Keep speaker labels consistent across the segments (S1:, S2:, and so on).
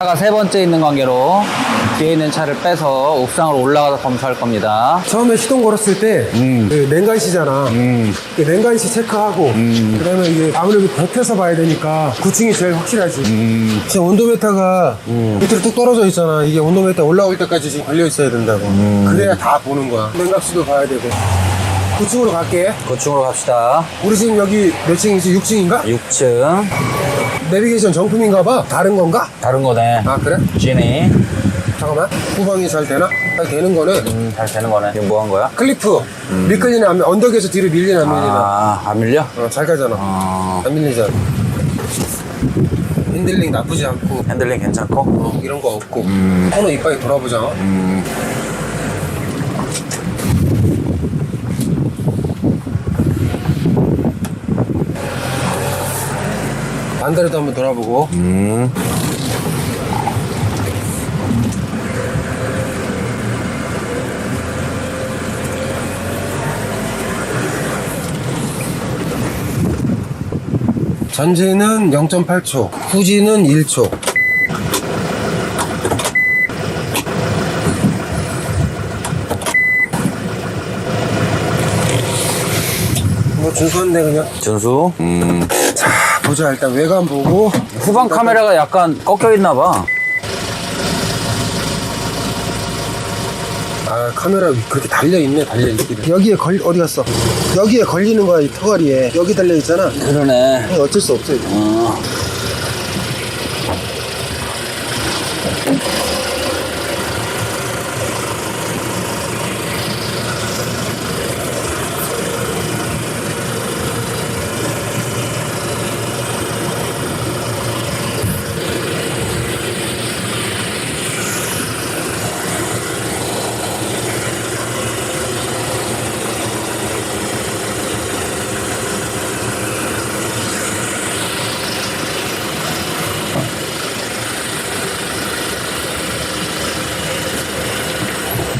S1: 차가 세 번째 있는 관계로 뒤에 있는 차를 빼서 옥상으로 올라가서 검사할 겁니다.
S2: 처음에 시동 걸었을 때그 냉간시잖아. 그 냉간시 체크하고 그다음에 이게 아무래도 벽에서 봐야 되니까 9층이 제일 확실하지. 지금 온도메타가 밑으로 뚝 떨어져 있잖아. 이게 온도메타 올라올 때까지 지금 걸려 있어야 된다고. 그래야 다 보는 거야. 냉각수도 봐야 되고. 9층으로 갈게.
S1: 고층으로 갑시다.
S2: 우리 지금 여기 몇 층이지? 6층인가?
S1: 6층.
S2: 내비게이션 정품인가 봐. 다른 건가?
S1: 다른 거네.
S2: 아 그래?
S1: 지니.
S2: 잠깐만. 후방이 잘 되나? 잘 되는 거네.
S1: 음, 잘 되는 거네. 지금 뭐한 거야?
S2: 클리프. 미끌리나 안 밀- 언덕에서 뒤로 밀리나 안 밀리나.
S1: 아, 안 밀려?
S2: 어, 잘 가잖아.
S1: 어,
S2: 안 밀리잖아. 핸들링 나쁘지 않고
S1: 핸들링 괜찮고?
S2: 어, 이런 거 없고 코너 이빨이 돌아보자. 반대로도 한번 돌아보고
S1: 음.
S2: 전진은 0.8초, 후진은 1초. 뭐 준수한데 그냥.
S1: 준수? 음.
S2: 자 보자 일단 외관 보고.
S1: 후방 카메라가 약간 꺾여 있나 봐.
S2: 아 카메라 위 그렇게 달려 있네 달려 있기를. 여기에 걸 어디 갔어? 여기에 걸리는 거야 이 터가리에. 여기 달려 있잖아.
S1: 그러네.
S2: 어쩔 수 없어. 이거.
S1: 어.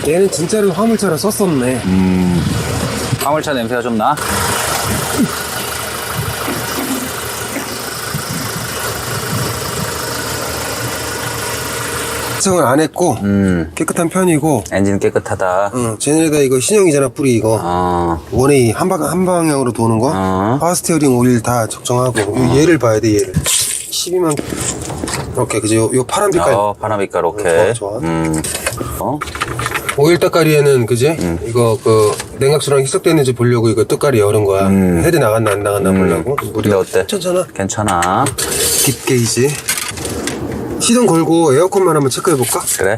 S2: 얘는 진짜로 화물차로 썼었네.
S1: 화물차 냄새가 좀 나?
S2: 측은 안 했고
S1: 음.
S2: 깨끗한 편이고.
S1: 엔진 깨끗하다.
S2: 응, 쟤네가 이거 신형이잖아 뿌리 이거.
S1: 어.
S2: 원웨이 한, 방, 한 방향으로 도는 거
S1: 어.
S2: 파워 스티어링 오일 다 적정하고 요 얘를 봐야 돼 얘를 12만 이렇게 그지 요, 요 파란 빛깔
S1: 어, 파나비깔
S2: 좋아,
S1: 오케이.
S2: 좋아.
S1: 음. 어?
S2: 오일 때깔이에는 그지 이거 그 냉각수랑 희석되는지 보려고 이거 뜻깔이 열은 거야 헤드 나갔나 안 나갔나 보려고
S1: 근데 어때?
S2: 괜찮아
S1: 괜찮아.
S2: 딥 게이지 시동 걸고 에어컨만 한번 체크해 볼까?
S1: 그래?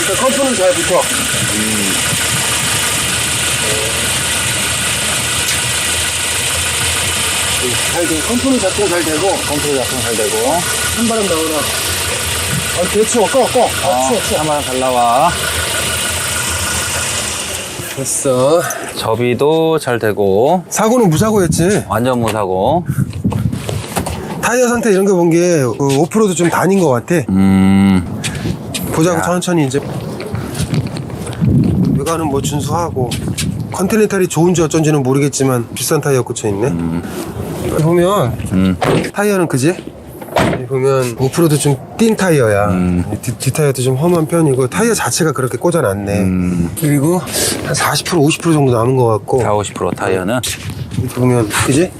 S2: 일단 컴프는 잘 붙어 잘 돼. 컴프는 작동 잘 되고
S1: 컴퓨터 작동 잘 되고.
S2: 한 바람 나오나 아 대충 꺼 꺼. 아
S1: 어,
S2: 추워 추워
S1: 한번 잘 나와.
S2: 됐어
S1: 접이도 잘 되고.
S2: 사고는 무사고였지
S1: 완전 무사고.
S2: 타이어 상태 이런 거 본 게 오프로드 좀 다닌 것 같아
S1: 음.
S2: 보자고
S1: 야.
S2: 천천히 이제 외관은 뭐 준수하고 컨티넨탈이 좋은지 어쩐지는 모르겠지만 비싼 타이어 꽂혀 있네 여기 보면
S1: 음.
S2: 타이어는 그지? 여기 보면 오프로드 좀띈 타이어야 뒤, 뒤 타이어도 좀 험한 편이고 타이어 자체가 그렇게 꽂아놨네 그리고 한 40% 50% 정도 남은 것 같고
S1: 4, 50% 타이어는.
S2: 이렇게 보면 그지?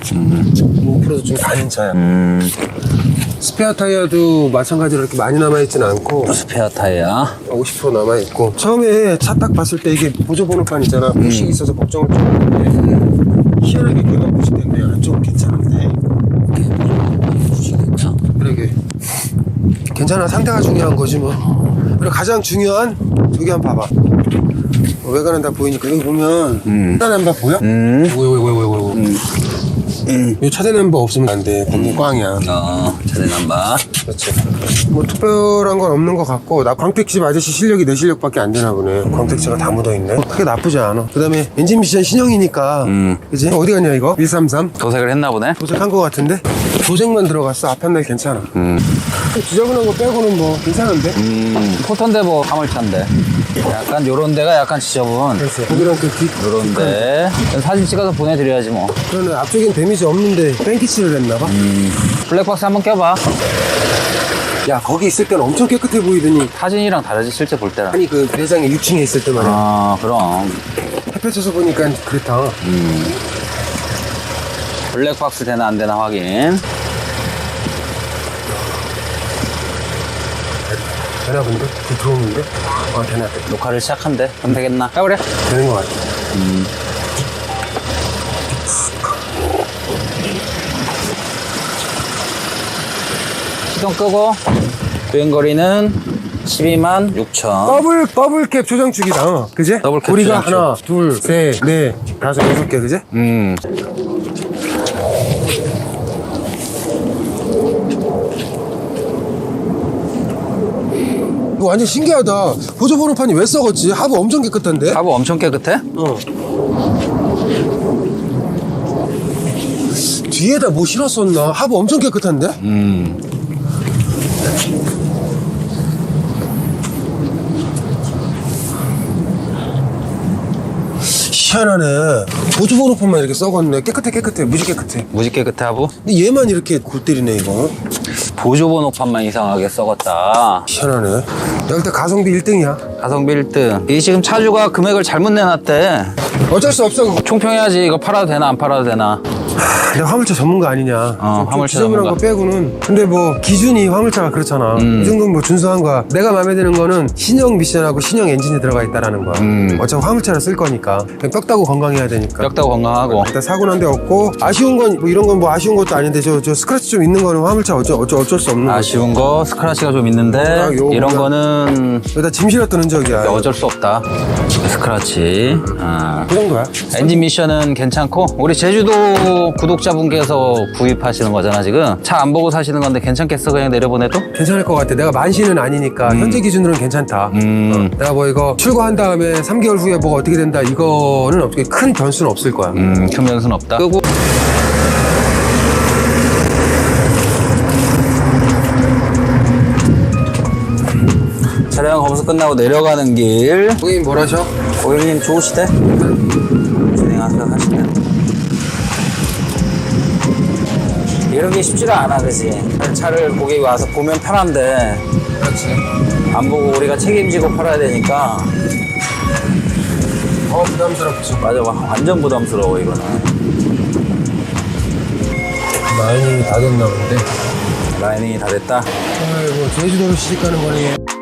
S2: 오프로드 좀 다닌 차야
S1: 음.
S2: 스페어 타이어도 마찬가지로 이렇게 많이 남아있지는 않고
S1: 스페어 타이어.
S2: 50% 남아있고 처음에 차 딱 봤을 때 이게 보조 번호판 있잖아 부식이 있어서 걱정을 좀 했는데 희한하게 걔가 부식된대 안쪽은 괜찮은데? 그러게. 괜찮아. 상태가 중요한 거지 뭐. 그리고 가장 중요한 저기 한 번 봐봐. 어, 외관은 다 보이니까. 여기 보면.
S1: 음.
S2: 차단 램바 보여?
S1: 음.
S2: 이거 이거 이거 이거
S1: 음.
S2: 이 차단 램바 없으면 안돼 거기 꽝이야
S1: 어, 차대 남바.
S2: 그렇지. 뭐 특별한 건 없는 것 같고 나 광택집 아저씨 실력이 내 실력밖에 안 되나 보네. 광택지가 다 묻어 있네. 크게 나쁘지 않아. 그다음에 엔진 미션 신형이니까.
S1: 음.
S2: 그지? 어디 갔냐 이거? 133
S1: 도색을 했나 보네.
S2: 도색한 것 같은데 도색만 들어갔어. 앞에 날 괜찮아.
S1: 음.
S2: 지저분한 거 빼고는 뭐 괜찮은데?
S1: 음, 포턴데보 화물차인데. 약간 요런 데가 약간 지저분.
S2: 그래서 거기랑 그 뒤,
S1: 요런데. 사진 찍어서 보내드려야지 뭐.
S2: 그러네 앞쪽엔 데미지 없는데 뺑키치를 했나 봐.
S1: 블랙박스 한번 껴봐.
S2: 야 거기 있을 때는 엄청 깨끗해 보이더니
S1: 사진이랑 다르지, 실제 볼 때랑.
S2: 아니 그 매장에 6층에 있을 때 말이야.
S1: 아, 그럼.
S2: 햇볕에서 보니까 그렇다.
S1: 블랙박스 되나 안 되나 확인.
S2: 되나 본데? 그 들어오는데? 아 되나 돼.
S1: 녹화를 시작한대. 그럼 되겠나? 야, 그래.
S2: 되는 것 같아.
S1: 시동 끄고, 주행거리는 12만 6천.
S2: 더블 더블 캡 조정축이다. 어, 그지?
S1: 더블 캡
S2: 우리가
S1: 조정축.
S2: 하나, 둘, 셋, 넷, 다섯, 여섯 개, 그지?
S1: 음.
S2: 이거 완전 신기하다. 보조번호판이 왜 썩었지? 하부 엄청 깨끗한데?
S1: 하부 엄청 깨끗해?
S2: 어. 뒤에다 뭐 실었었나? 하부 엄청 깨끗한데?
S1: 음.
S2: 희한하네. 보조번호판만 이렇게 썩었네. 깨끗해, 깨끗해. 무지 깨끗해.
S1: 무지 깨끗해 하부?
S2: 근데 얘만 이렇게 골 때리네, 이거.
S1: 보조번호판만 이상하게 썩었다.
S2: 희한하네. 야, 일단 가성비 1등이야.
S1: 가성비 1등. 이 지금 차주가 금액을 잘못 내놨대.
S2: 어쩔 수 없어. 그거.
S1: 총평해야지. 이거 팔아도 되나 안 팔아도 되나.
S2: 내가 화물차 전문가 아니냐.
S1: 어,
S2: 좀
S1: 화물차
S2: 지저분한
S1: 전문가.
S2: 거 빼고는. 근데 뭐 기준이 화물차가 그렇잖아.
S1: 음.
S2: 이 정도는 뭐 준수한 거야. 내가 마음에 드는 거는 신형 미션하고 신형 엔진이 들어가 있다라는 거야.
S1: 음.
S2: 어차피 화물차를 쓸 거니까. 그냥 뼈다고 건강해야 되니까.
S1: 뼈다고 건강하고.
S2: 일단 사고 난 데 없고 아쉬운 건 뭐 이런 건 뭐 아쉬운 것도 아닌데 저, 저 스크래치 좀 있는 거는 화물차 어쩔, 어쩔, 어쩔 수 없는 거지.
S1: 아쉬운 거 스크라치가 좀 있는데
S2: 아,
S1: 이런
S2: 그냥-
S1: 거는
S2: 여기다 짐 실었던 흔적이야.
S1: 어쩔 수 없다. 스크라치. 아.
S2: 그 정도야.
S1: 엔진 미션은 괜찮고 우리 제주도 구독자분께서 구입하시는 거잖아 지금 차 안 보고 사시는 건데 괜찮겠어 그냥 내려보내도?
S2: 괜찮을 것 같아. 내가 만시는 아니니까 현재 기준으로는 괜찮다.
S1: 음.
S2: 어, 내가 뭐 이거 출고한 다음에 3개월 후에 뭐가 어떻게 된다 이거는 어떻게 큰 변수는 없을 거야.
S1: 음, 큰 변수는 없다. 끄고 차량 검수 끝나고 내려가는 길
S2: 고객님 뭘 하셔?
S1: 고객님 좋으시대? 진행하세요 하시면 이런 게 쉽지가 않아 그지 차를 고객이 와서 보면 편한데
S2: 그렇지.
S1: 안 보고 우리가 책임지고 팔아야 되니까
S2: 어 부담스럽지.
S1: 맞아 완전 부담스러워 이거는
S2: 라인이 다 됐나 본데.
S1: 라이닝이 다 됐다
S2: 아이고 제주도로 시집 가는 거네.